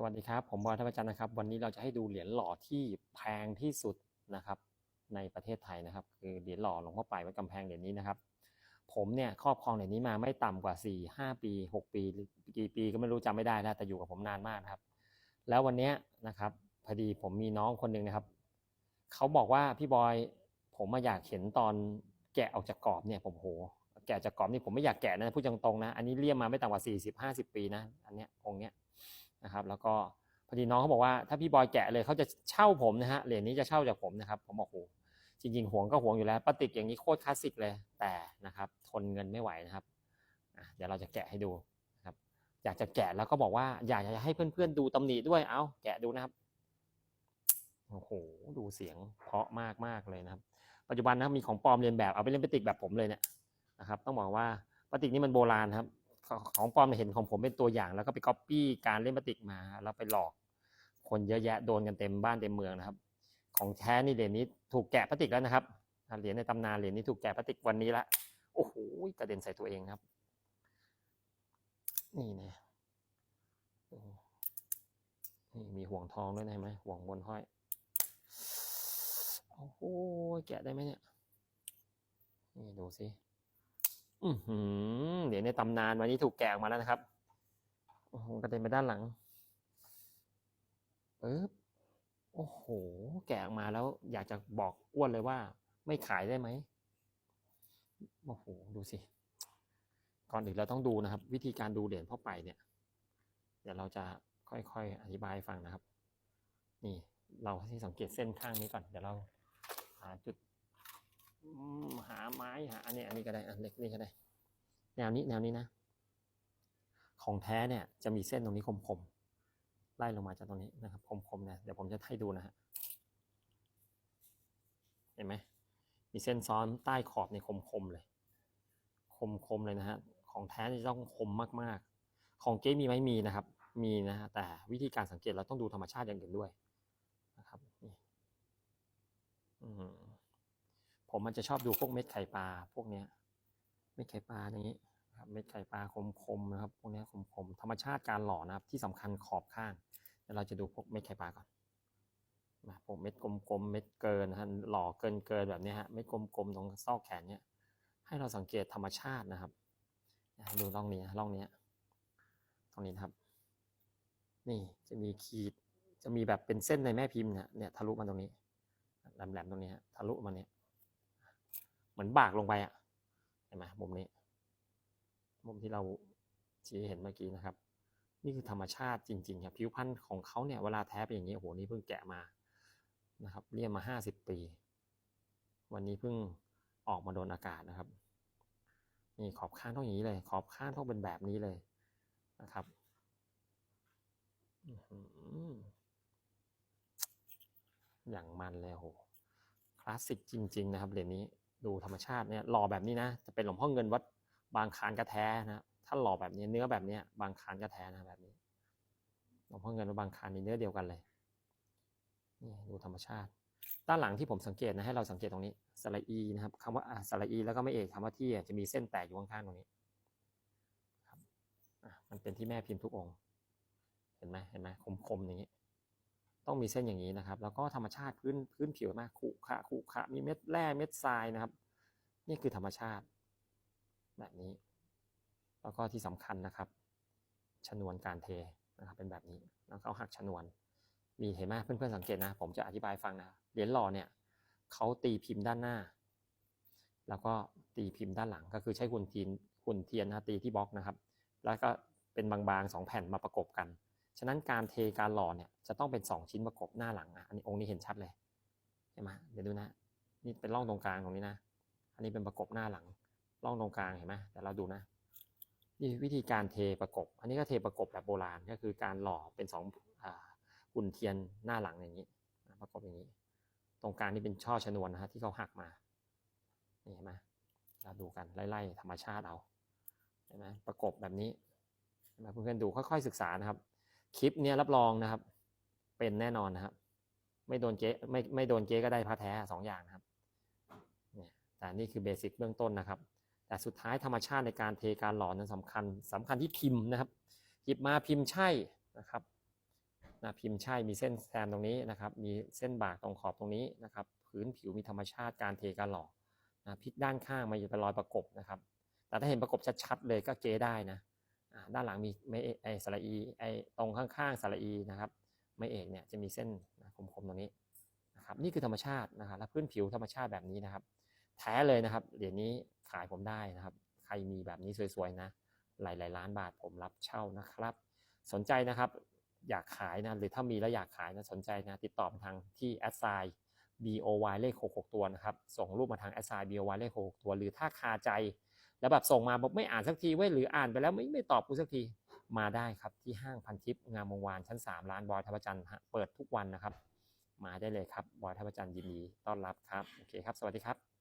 สวัสดีครับ ผมบอยท่าประจันทร์นะครับ วันนี้เราจะให้ดูเหรียญหล่อที่แพงที่สุดนะครับ ในประเทศไทยนะครับ คือเหรียญหล่อหลวงพ่อไปวัดกำแพงเหรียญนี้นะครับ ผมเนี่ยครอบครองเหรียญนี้มาไม่ต่ำกว่า4 5 ปี 6 ปีหรือกี่ปีก็ไม่รู้จำไม่ได้แล้วแต่อยู่กับผมนานมากครับ แล้ววันนี้นะครับพอดีผมมีน้องคนหนึ่งนะครับเขาบอกว่าพี่บอยผมมาอยากเห็นตอนแกะออกจากกรอบเนี่ยผมโหแกะจากกรอบนี่ผมไม่อยากแกะนะพูดตรงๆนะ อันนี้เลี่ยมมาไม่ต่ำกว่า40 50 ปีนะอันเนี้ยองเนี้ย นะครับ แล้วก็พอดีน้องเขาบอกว่าถ้าพี่บอยแกะเลยเขาจะเช่าผมนะฮะเหรียญนี้จะเช่าจากผมนะครับผมบอกโหจริงๆห่วงก็ห่วงอยู่แล้วปลาติกอย่างนี้โคตรคลาสสิกเลยแต่นะครับทนเงินไม่ไหวนะครับเดี๋ยวเราจะแกะให้ดูนะครับ อยากจะแกะแล้วก็บอกว่า อยากจะให้เพื่อนๆดูตำหนิด้วยเอาแกะดูนะครับโอ้โหดูเสียงเพาะมากมากเลยนะครับ ปัจจุบันนะครับมีของปลอมเรียนแบบเอาไปเล่นปลาติกแบบผมเลยเนี่ยนะครับ ต้องบอกว่าปลาติกนี่มันโบราณครับ ของปลอมเห็นของผมเป็นตัวอย่าง แล้วก็ไปก๊อปปี้การเล่นปฏิกมาแล้วไปหลอก คนเยอะแยะโดนกันเต็มบ้านเต็มเมืองนะครับ ของแท้นี่เหรียญนี้ถูกแกะพลาสติกแล้วนะครับเหรียญในตำนานเหรียญนี้ถูกแกะพลาสติกวันนี้ละโอ้โหกระเด็นใส่ตัวเองครับ นี่นะนี่มีห่วงทองด้วยนะเห็นไหมห่วงบนห้อยโอ้โหแกะได้ไหมเนี่ยนี่ดูสิ อือหือเดี๋ยวในตำนานวันนี้ถูกแกะออกมาแล้วนะครับโอ้โหกระเด็นไปด้านหลังปึ๊บโอ้โห แกะออกมาแล้วอยากจะบอกอ้วนเลยว่า ไม่ขายได้ไหมโอ้โห ดูสิ ก่อนอื่นเราต้องดูนะครับ วิธีการดูเหรียญพ่อไปเนี่ย เดี๋ยวเราจะค่อยๆอธิบายฟังนะครับ นี่เราที่สังเกตเส้นข้างนี้ก่อน เดี๋ยวเราหาจุด หาไม้หาอันนี้อันนี้ก็ได้อันเล็กนี่ก็ได้ แนวนี้แนวนี้นะ ของแท้เนี่ยจะมีเส้นตรงนี้คมๆไล่ลงมาจากตรงนี้นะครับคมๆนะเดี๋ยวผมจะให้ดูนะฮะเห็นไหมมีเส้นซ้อนใต้ขอบในคมๆเลย คมๆเลยนะฮะของแท้จะต้องคมมากๆ ของเก๊มีไหมมีนะครับ มีนะฮะแต่วิธีการสังเกตเราต้องดูธรรมชาติอย่างอื่นด้วยนะครับนี่อืม ผมมันจะชอบดูพวกเม็ดไข่ปลาพวกเนี้ยเม็ดไข่ปลาอย่างนี้ครับเม็ดไข่ปลาคมๆนะครับพวกนี้คมๆธรรมชาติการหล่อนะครับ ที่สำคัญขอบข้างเดี๋ยวเราจะดูพวกเม็ดไข่ปลาก่อนนะพวกเม็ดกลมๆเม็ดเกินนะฮะหล่อเกินเกินแบบนี้ฮะเม็ดกลมๆตรงซอกแขนเนี้ยให้เราสังเกตธรรมชาตินะครับดูร่องนี้ร่องนี้ตรงนี้นครับ นี่จะมีขีดจะมีแบบเป็นเส้นในแม่พิมพ์เนี่ยเนี่ยทะลุมาตรงนี้แหลมๆตรงนี้ฮะทะลุมาเนี่ย เหมือนบากลงไปอะเห็นไหมมุมนี้ มุมที่เราชี้เห็นเมื่อกี้นะครับ นี่คือธรรมชาติจริงๆครับผิวพรรณของเขาเนี่ยเวลาแท้เป็นอย่างนี้โอ้โหนี่เพิ่งแกะมานะครับเรียมมาห้าสิบปี วันนี้เพิ่งออกมาโดนอากาศนะครับนี่ขอบข้างต้องอย่างนี้เลย ขอบข้างต้องเป็นแบบนี้เลยนะครับอื้อหืออย่างมันเลยโหคลาสสิกจริง ๆ นะครับเหรียญนี้ ดูธรรมชาติเนี่ยหล่อแบบนี้นะจะเป็นหลวงพ่อเงินวัดบางคานกระแท้นะถ้าหล่อแบบนี้เนื้อแบบเนี้ยบางคานกระแท้นะแบบนี้หลวงพ่อเงินวัดบางคานนี่เนื้อเดียวกันเลยนี่ดูธรรมชาติ ด้านหลังที่ผมสังเกตนะให้เราสังเกตตรงนี้สระอีนะครับคำว่าสระอีแล้วก็ไม่เอกคำว่าที่จะมีเส้นแตกอยู่ข้างๆตรงนี้ครับมันเป็นที่แม่พิมพ์ทุกองค์ เห็นไหมเห็นไหมคมๆอย่างนี้ ต้องมีเส้นอย่างนี้นะครับ แล้วก็ธรรมชาติพื้นพื้นผิวมากขรุขระขรุขระมีเม็ดแร่เม็ดทรายนะครับ นี่คือธรรมชาติ แบบนี้ แล้วก็ที่สำคัญนะครับ ชนวนการเทนะครับเป็นแบบนี้แล้วเขาหักชนวน มีเห็นไหมเพื่อนๆสังเกตนะ ผมจะอธิบายฟังนะเหรียญหล่อเนี่ยเขาตีพิมพ์ด้านหน้า แล้วก็ตีพิมพ์ด้านหลังก็คือใช้หุ่นเทียนหุ่นเทียนนะตีที่บล็อกนะครับ แล้วก็เป็นบางๆสองแผ่นมาประกบกัน ฉะนั้นการเทการหล่อเนี่ยจะต้องเป็น 2 ชิ้นประกบหน้าหลังอะอันนี้องค์นี้เห็นชัดเลยเห็นไหมเดี๋ยวดูนะ นี่เป็นร่องตรงกลางตรงนี้นะ อันนี้เป็นประกบหน้าหลังร่องตรงกลางเห็นไหมเดี๋ยวเราดูนะนี่วิธีการเทประกบ อันนี้ก็เทประกบแบบโบราณก็คือการหล่อเป็นสองอ่าหุ่นเทียนหน้าหลังอย่างนี้ประกบอย่างนี้ ตรงกลางนี่เป็นช่อชนวนนะฮะที่เขาหักมานี่เห็นไหมเราดูกันไล่ๆธรรมชาติเอาเห็นไหมประกบแบบนี้เห็นไหมเพื่อนๆดูค่อยๆศึกษานะครับ คลิปเนี้ยรับรองนะครับ เป็นแน่นอนนะครับ ไม่โดนเจ๊ไม่ไม่โดนเจ๊ก็ได้พระแท้สองอย่างนะครับเนี่ยแต่นี่คือเบสิกเบื้องต้นนะครับ แต่สุดท้ายธรรมชาติในการเทการหล่อนั้นสำคัญสำคัญที่พิมพ์นะครับ หยิบมาพิมพ์ใช่นะครับนะพิมพ์ใช่มีเส้นแซมตรงนี้นะครับ มีเส้นบากตรงขอบตรงนี้นะครับ พื้นผิวมีธรรมชาติการเทการหล่อนะพลิกด้านข้างมาอยู่เป็นรอยประกบนะครับ แต่ถ้าเห็นประกบชัดๆเลยก็เกได้นะ ด้านหลังมีไม่เอกไอสระอีไอตรงข้างๆสระอีนะครับไม่เอกเนี่ยจะมีเส้นคมๆตรงนี้นะครับนี่คือธรรมชาตินะครับและพื้นผิวธรรมชาติแบบนี้นะครับ แท้เลยนะครับเหรียญนี้ขายผมได้นะครับ ใครมีแบบนี้สวยๆนะหลายๆล้านบาทผมรับเช่านะครับ สนใจนะครับอยากขายนะหรือถ้ามีแล้วอยากขายนะสนใจนะติดต่อมาทางที่แอดไซน์ BOY เลข 66 ตัวนะครับ ส่งรูปมาทางแอดไซน์ BOY เลข 66 ตัว หรือถ้าคาใจ แล้วแบบส่งมาบอกไม่อ่านสักทีเว้ยหรืออ่านไปแล้วไม่ไม่ตอบกูสักทีมาได้ครับที่ห้างพันทิพย์งามวงวานชั้น 3 ร้านบอยทัพจันทร์เปิดทุกวันนะครับ มาได้เลยครับบอยทัพจันทร์ยินดีต้อนรับครับโอเคครับ สวัสดีครับ